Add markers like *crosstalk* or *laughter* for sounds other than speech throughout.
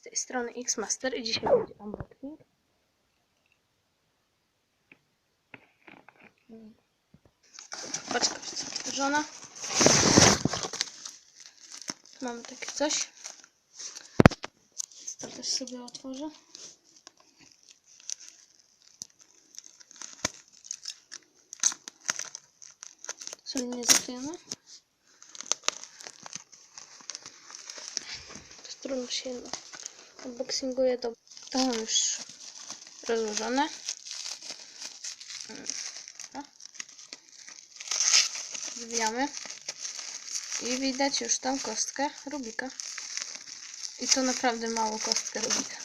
z tej strony Xmaster i dzisiaj będzie unboxing. Paczka otworzona. Mamy takie coś. To też sobie otworzę. Solidnie zaklejone. To trudno się unboxinguje to. Już rozłożone. Mm. Zwijamy. I widać już tam kostkę Rubika. I to naprawdę małą kostkę Rubika.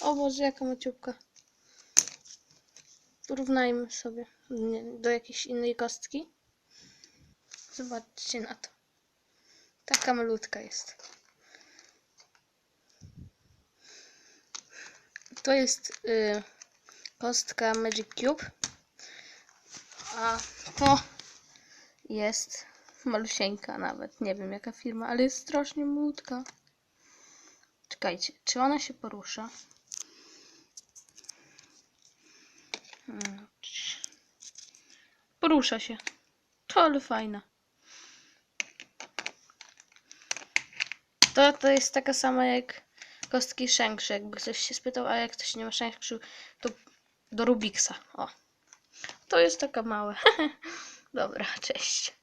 O Boże, jaka maciubka. Porównajmy sobie do jakiejś innej kostki. Zobaczcie na to. Taka malutka jest. To jest y, kostka Magic Cube. A to jest malusieńka nawet. Nie wiem jaka firma, ale jest strasznie malutka. Czekajcie, czy ona się porusza? Porusza się. To ale fajna. To, to jest taka sama jak kostki Shankshu, jakby ktoś się spytał, a jak ktoś nie ma Shankshu, to do Rubiksa. O. To jest taka małe. *laughs* Dobra, cześć.